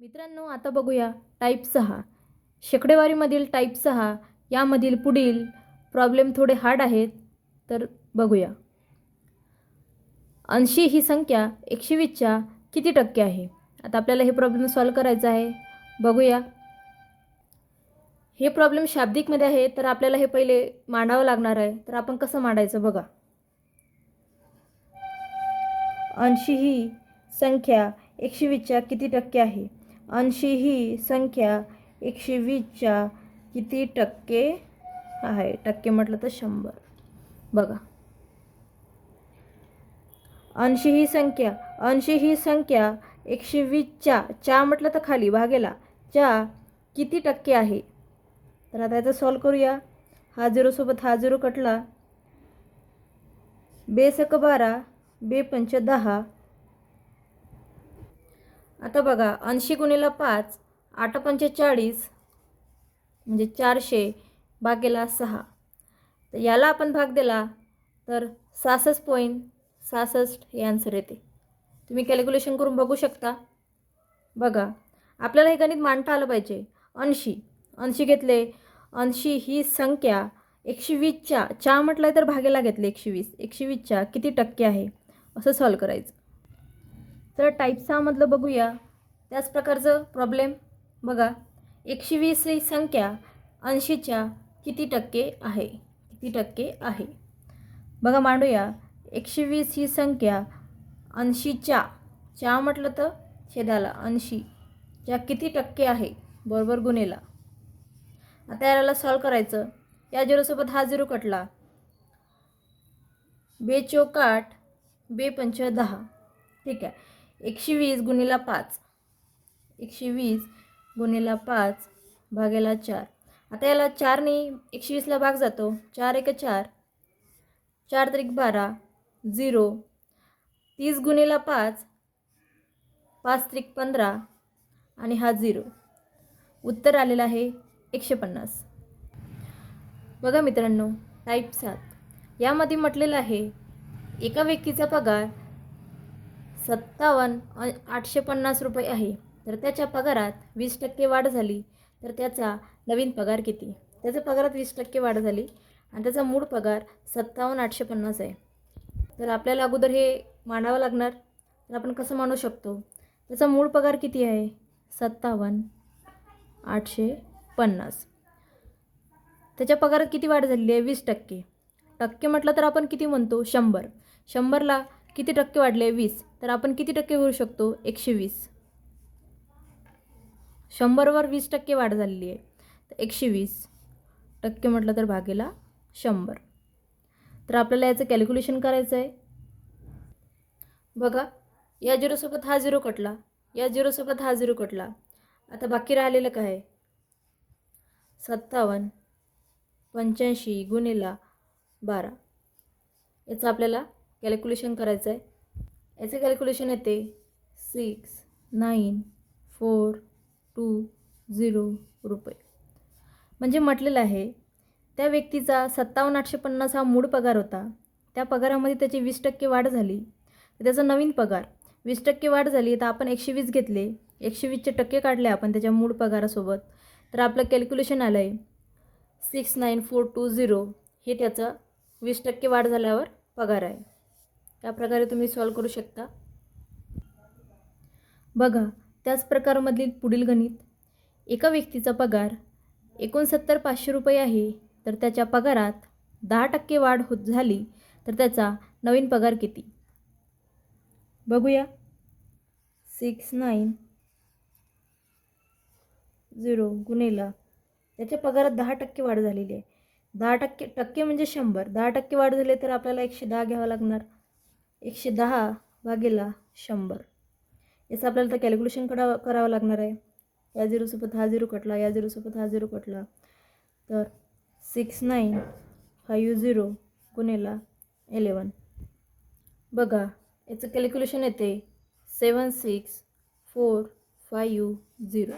मित्रांनो आता बघूया टाईप सहा. शेकडेवारीमधील टाईप सहा यामधील पुढील प्रॉब्लेम थोडे हार्ड आहेत तर बघूया. ऐंशी ही संख्या एकशे वीसच्या किती टक्के आहे? आता आपल्याला हे प्रॉब्लेम सॉल्व करायचं आहे. बघूया. हे प्रॉब्लेम शाब्दिकमध्ये आहे तर आपल्याला हे पहिले मांडावं लागणार आहे तर आपण कसं मांडायचं बघा. ऐंशी ही संख्या एकशे वीसच्या किती टक्के आहे? ऐंशी ही संख्या एकशे वीसच्या किती टक्के आहे? टक्के म्हटलं तर शंभर. बघा. ऐंशी ही संख्या ऐंशी ही संख्या एकशे वीसच्या च्या म्हटलं तर खाली भागेला. च्या किती टक्के आहे? तर आता याचं सॉल्व करूया. हा झिरोसोबत हा झिरो कटला. बेसक बारा बे पंच दहा आता बघा ऐंशी गुणिला पाच आठ पंचेचाळीस म्हणजे चारशे भागेला सहा. तर याला आपण भाग दिला तर सहासष्ट पॉईंट सहासष्ट हे आन्सर येते. तुम्ही कॅल्क्युलेशन करून बघू शकता. बघा आपल्याला हे गणित मांडता आलं पाहिजे. ऐंशी ऐंशी घेतले ऐंशी ही संख्या एकशे वीसच्या चा म्हटलं तर भागेला घेतले एकशे वीस. एकशे वीसच्या किती टक्के आहे? असं सॉल्व करायचं. तर टाईप सहामधलं बघूया. त्याच प्रकारचं प्रॉब्लेम बघा एकशे वीस ही संख्या ऐंशीच्या किती टक्के आहे? किती टक्के आहे? बघा मांडूया. एकशे वीस ही संख्या ऐंशीच्या. च्या म्हटलं तर छेदाला ऐंशी. च्या किती टक्के आहे? बरोबर गुन्हेला आता याला सॉल्व करायचं. या झिरोसोबत हा झिरो कटला. बे चौकाट बे पंच दहा. ठीक आहे. एकशे वीस गुणिला पाच. एकशे वीस गुणिला पाच भागेला चार. आता याला चारने एकशे वीसला भाग जातो. चार एक चार. चार तरीक बारा. झिरो. तीस गुणिला पाच. पाच त्रिक पंधरा. आणि हा झिरो. उत्तर आलेलं आहे एकशे पन्नास. बघा मित्रांनो टाईप सात. यामध्ये म्हटलेलं आहे एका व्यक्तीचा पगार सत्तावन्न आठशे पन्नास रुपये आहे. तर त्याच्या पगारात वीस टक्के वाढ झाली तर त्याचा नवीन पगार किती? त्याच्या पगारात वीस टक्के वाढ झाली आणि त्याचा मूळ पगार सत्तावन्न आठशे पन्नास आहे. तर आपल्याला अगोदर हे मांडावं लागणार. तर आपण कसं मानू शकतो? त्याचा मूळ पगार किती आहे? सत्तावन्न आठशे पन्नास. त्याच्या पगारात किती वाढ झालेली आहे? वीस टक्के. टक्के म्हटलं तर आपण किती म्हणतो? शंभर. शंभरला किती टक्के वाढले? वीस. तर आपण किती टक्के घेऊ शकतो? एकशे वीस. शंभरवर वीस टक्के वाढ झालेली आहे. तर एकशे वीस टक्के म्हटलं तर भागेला शंभर. तर आपल्याला याचं कॅल्क्युलेशन करायचं आहे. बघा या झिरोसोबत हा झिरो कटला. या झिरोसोबत हा झिरो कटला. आता बाकी राहिलेलं काय? आहे सत्तावन्न पंच्याऐंशी गुणेला बारा. याचं आपल्याला कॅल्क्युलेशन करायचं आहे. याचं कॅल्क्युलेशन येते six nine four two zero रुपये. म्हणजे म्हटलेलं आहे त्या व्यक्तीचा सत्तावन्न आठशे पन्नास हा मूळ पगार होता. त्या पगारामध्ये त्याची वीस टक्के वाढ झाली. त्याचा नवीन पगार. वीस टक्के वाढ झाली तर आपण एकशे वीस घेतले. एकशे वीसचे टक्के काढले आपण त्याच्या मूळ पगारासोबत. तर आपलं कॅल्क्युलेशन आलं आहे six nine four two zero हे त्याचं वीस टक्के वाढ झाल्यावर पगार आहे. त्या प्रकारे तुम्ही सॉल्व करू शकता. बघा त्याच प्रकारमधील पुढील गणित. एका व्यक्तीचा पगार एकोणसत्तर पाचशे रुपये आहे तर त्याच्या पगारात दहा टक्के वाढ होत झाली तर त्याचा नवीन पगार किती? बघूया. सिक्स नाईन झिरो गुन्हेला त्याच्या पगारात दहा टक्के वाढ झालेली आहे. दहा टक्के टक्के म्हणजे शंभर. दहा टक्के वाढ झाले तर आपल्याला एकशे दहा घ्यावं लागणार. एकशे दहा भागेला शंभर. याचं आपल्याला तर कॅल्क्युलेशन करा करावं लागणार आहे. या झिरोसोबत हा झिरो कटला या झिरोसोबत हा झिरो कटला. तर सिक्स नाईन फाईव्ह झिरो गुन्हेला एलेवन बघा याचं कॅल्क्युलेशन येते. Seven six four five zero